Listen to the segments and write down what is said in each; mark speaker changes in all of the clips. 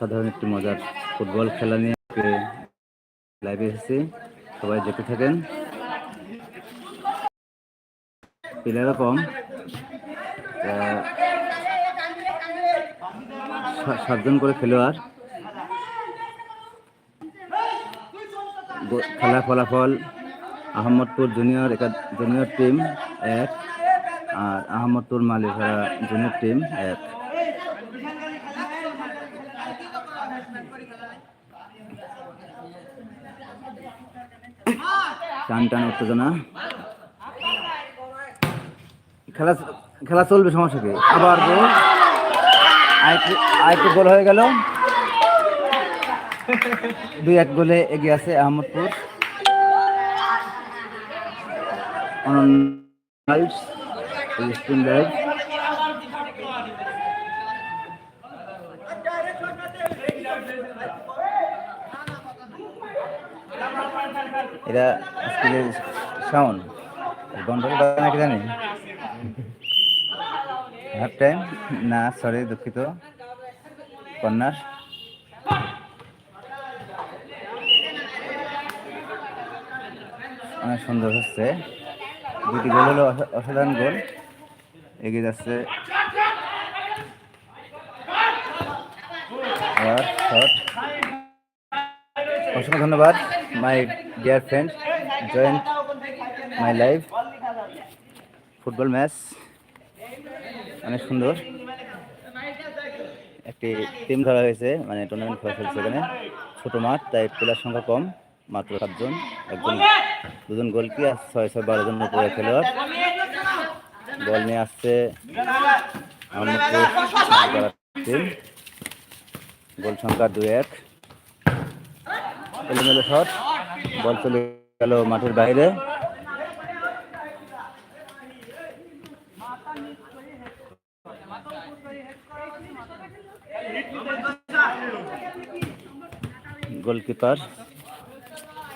Speaker 1: সাধারণ একটি মজার ফুটবল খেলা নিয়ে লাইভে এসেছি। সবাই দেখতে থাকেন। প্লেয়ারও কম। সাতজন করে খেলোয়াড়। খেলার ফলাফল আহমদপুর জুনিয়র জুনিয়র টিম এক, আর আহমদপুর মালিকারা জুনিয়র টিম এক। টান টান উত্তেজনা খেলা খেলা চলবে, সমস্যা কি? আবার গোল আরেকটু গোল হয়ে গেল। দুই এক গোলে এগিয়ে আছে আহমদপুর। অনন্য স্ক্রিন লাইভ। এরা স্কুলের সাউন্ড। গন্ডল নাকি জানি? Half time? না সরি দুঃখিত। কন্যার। অনেক সুন্দর হচ্ছে। দুটি গোল হলো অসা- অসাধারণ গোল। এগিয়ে যাচ্ছে। আবার শট। অসংখ্য ধন্যবাদ my dear friend joint my life football match অনেক সুন্দর। একটি টিম ধরা হয়েছে মানে টুর্নামেন্ট খেলা চলছে এখানে। ছোটো মাঠ, তাই প্লেয়ার সংখ্যা কম, মাত্র সাতজন। একজন, দুজন গোলকি আর ছয় ছয়, বারো জন উপরে খেলোয়াড়। বল নিয়ে আসছে টিম গোল সংখ্যা দুই এক। এলোমেলো শট। বল চলে গেল মাঠের বাইরে। Goalkeeper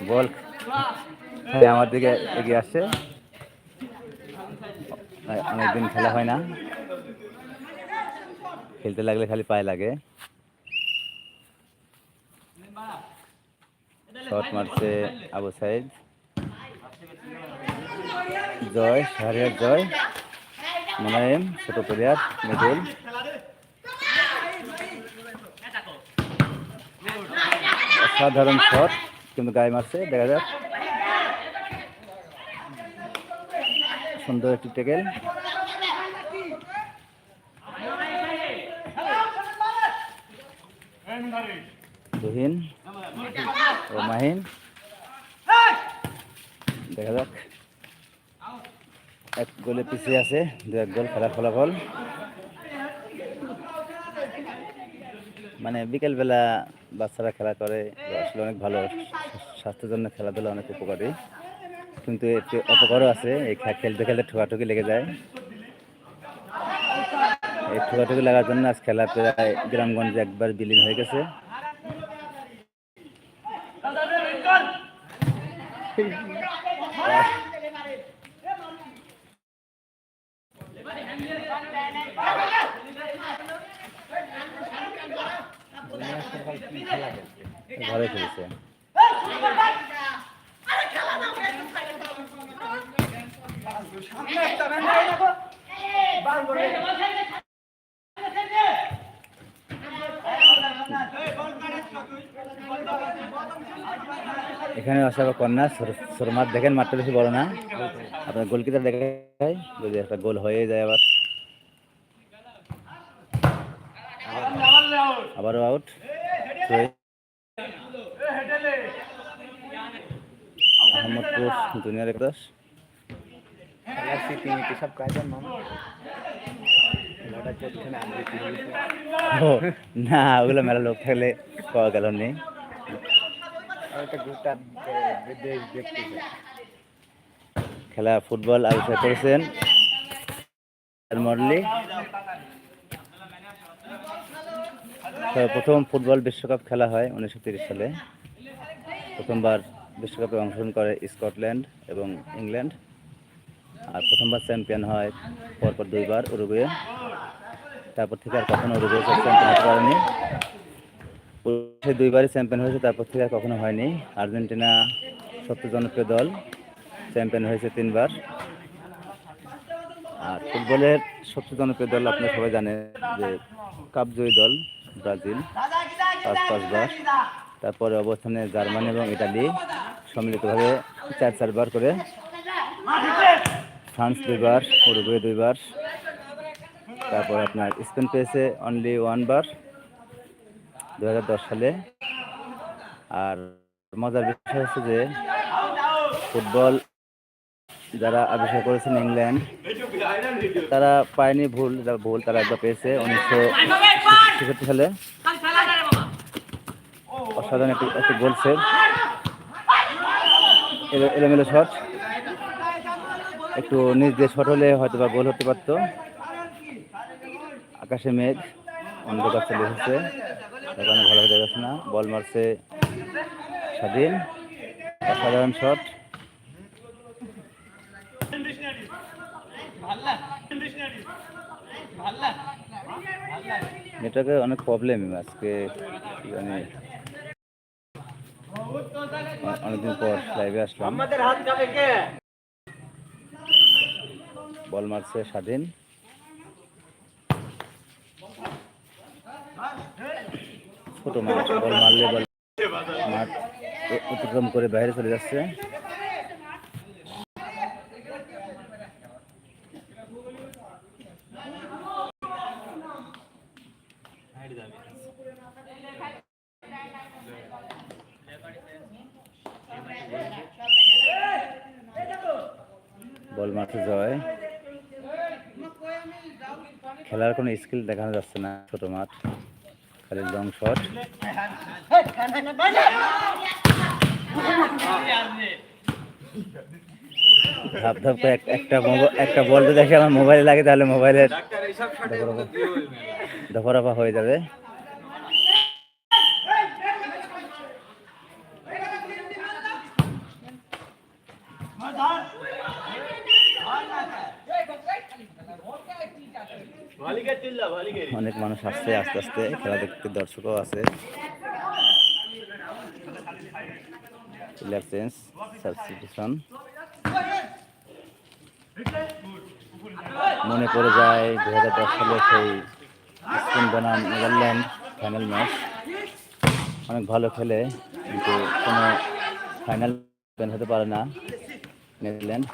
Speaker 1: ball. হ্যাঁ আমার দিকে এগিয়ে আসছে। অনেকদিন খেলা হয় না। খেলতে লাগলে খালি পায়ে লাগে। শট মারছে আবু সাইদ। জয় শাহরিয়ার জয়। মোনায়েম, ছোট প্লেয়ার মিডল অসাধারণ শট, কিন্তু গায়ে মারছে, দেখা যাক। সুন্দর একটি টেকেল। তুহিন ও দেখা যাক। এক গোলে পিছিয়ে আছে, দু এক গোল খেলার ফলাফল। মানে বিকেলবেলা বাচ্চারা খেলা করে আসলে অনেক ভালো। স্বাস্থ্যের জন্য খেলাধুলা অনেক উপকারী। কিন্তু একটু অপকারও আছে, এই খেলতে খেলতে ঠোকাঠুকি লেগে যায়। এই ঠোকাঠুকি লাগার জন্য আজ খেলা প্রায় গ্রামগঞ্জে একবার বিলীন হয়ে গেছে। ভালোই খেলেছে এখানে আসা কন্যা সরমাত দেখেন মাঠটা বেশি বড় না। আপনার গোলকিপার দেখায় যদি একটা গোল হয়ে যায় আবার। আবারও আউট আহমদপুর জুনিয়র একাদশ।
Speaker 2: সব
Speaker 1: না, ওগুলো মেলা লোক থাকলে পাওয়া গেল নেই খেলা, ফুটবল আবিষ্কার করেছেন মডলি প্রথম ফুটবল বিশ্বকাপ খেলা হয় উনিশশো তিরিশ সালে। প্রথমবার বিশ্বকাপে অংশগ্রহণ করে স্কটল্যান্ড এবং ইংল্যান্ড। আর প্রথমবার চ্যাম্পিয়ন হয় পরপর দুইবার উরুগুয়ে। তারপর থেকে আর কখনো উরুগুয়ে চ্যাম্পিয়ন হতে পারেনি। সে দুইবারই চ্যাম্পিয়ন হয়েছে, তারপর থেকে কখনো হয়নি। আর্জেন্টিনা সবচেয়ে জনপ্রিয় দল, চ্যাম্পিয়ন হয়েছে তিনবার। আর ফুটবলের সবচেয়ে জনপ্রিয় দল আপনি সবাই জানেন যে কাপজয়ী দল, ব্রাজিল, পাঁচ, পাঁচবার। তারপরে অবস্থানে জার্মানি এবং ইটালি সম্মিলিতভাবে চার, চারবার করে। ফ্রান্স দুইবার, উরুগুয়ে দুইবার। তারপর আপনার স্পেন পেয়েছে অনলি ওয়ানবার দু হাজার দশ সালে। আর মজার বিষয় হচ্ছে যে, ফুটবল যারা আবিষ্কার করেছেন ইংল্যান্ড, তারা পায়নি ভুল যারা ভুল তারা একবার পেয়েছে উনিশশো ছেষট্টি সালে। অসাধারণ একটি একটি গোল সেভ। এলোমেলো শট। একটু নিজ দিয়ে শট হলে হয়তো বা গোল হতে পারতো। আকাশে মেঘ। অন্ধকার চলে এসেছে। কারণে ভালো হয়ে যাচ্ছে না। বল মারছে স্বাধীন। অসাধারণ শট। নেটওয়ার্কের অনেক প্রবলেম আজকে অ- অনেকদিন পর লাইভে আসলাম। বল মারছে স্বাধীন। ছোট মাঠ বল মারলে বল অ- অতিক্রম করে বাইরে চলে যাচ্ছে। বল মাঠে জয় খেলার কোনো স্কিল দেখানো যাচ্ছে না ছোট মাঠ খালি লং শট ধাপ ধাপ করে এক- একটা একটা বল যদি দেখে আমার মোবাইলে লাগে তাহলে মোবাইলের দফারফা হয়ে যাবে। অনেক মানুষ আসছে আস্তে আস্তে, খেলা দেখতে, দর্শকও আছে। মনে পড়ে যায় দু হাজার দশ সালে সেই স্পেন বনাম নেদারল্যান্ড ফাইনাল ম্যাচ। অনেক ভালো খেলে, কিন্তু কোনো ফাইনাল হতে পারে না নেদারল্যান্ড।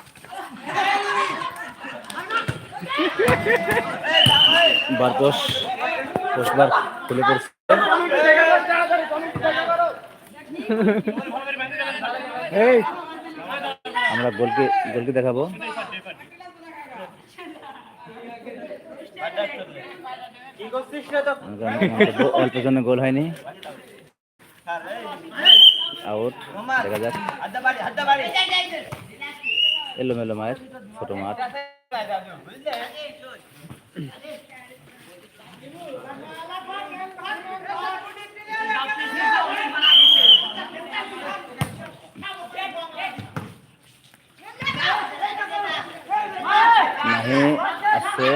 Speaker 1: বারকোশ কোষবার খুলে পড়ছে। আমরা গোলকে গোলকে দেখাবো। অল্প জন্য গোল হয়নি। আউট দেখা যাক। এলোমেলো মায়ের ছোট মাঠ। আসছে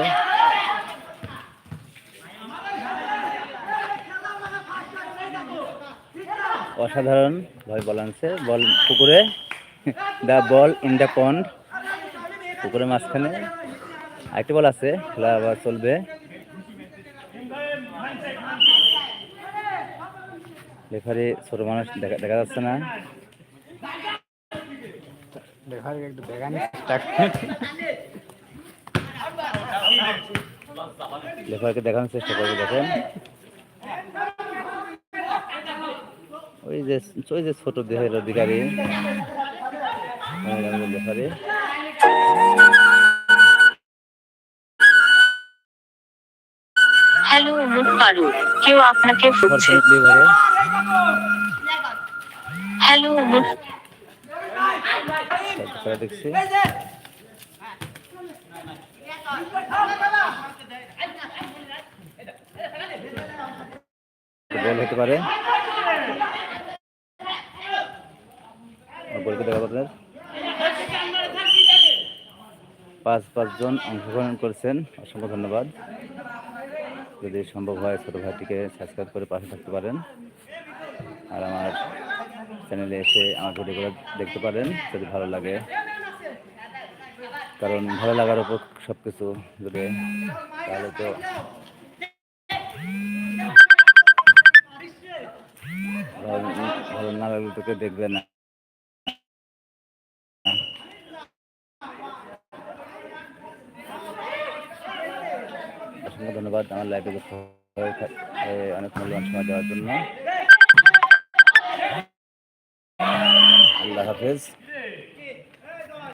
Speaker 1: অসাধারণ ভাবে বল আনছে বল পুকুরে। The ball in the pond পুকুরের মাঝখানে। আরেকটি বল আছে খেলা আবার চলবে। রেফারি ছোট মানুষ দেখা দেখা যাচ্ছে না। লেফারকে দেখানোর চেষ্টা করবে দেখেন। ওই যে ওই যে ছোট দেহের অধিকারী। লেফারি
Speaker 3: হ্যালো পারু কেউ আপনাকে হ্যালো
Speaker 1: দেখছি। গোল হতে পারে। গোলকে দেখাবো আপনার। পাঁচ পাঁচজন অংশগ্রহণ করছেন। অসংখ্য ধন্যবাদ। যদি সম্ভব হয় ছোটো ভাইটিকে সাবস্ক্রাইব করে পাশে থাকতে পারেন। আর আমার চ্যানেলে এসে আমার ভিডিওগুলো দেখতে পারেন, যদি ভালো লাগে। কারণ ভালো লাগার উপর সব কিছু যদি তাহলে তো ভালো না লাগলে তোকে দেখবে না অসংখ্য ধন্যবাদ আমার লাইফে অনেক মূল্যবান সময় দেওয়ার জন্য। আল্লাহ হাফেজ।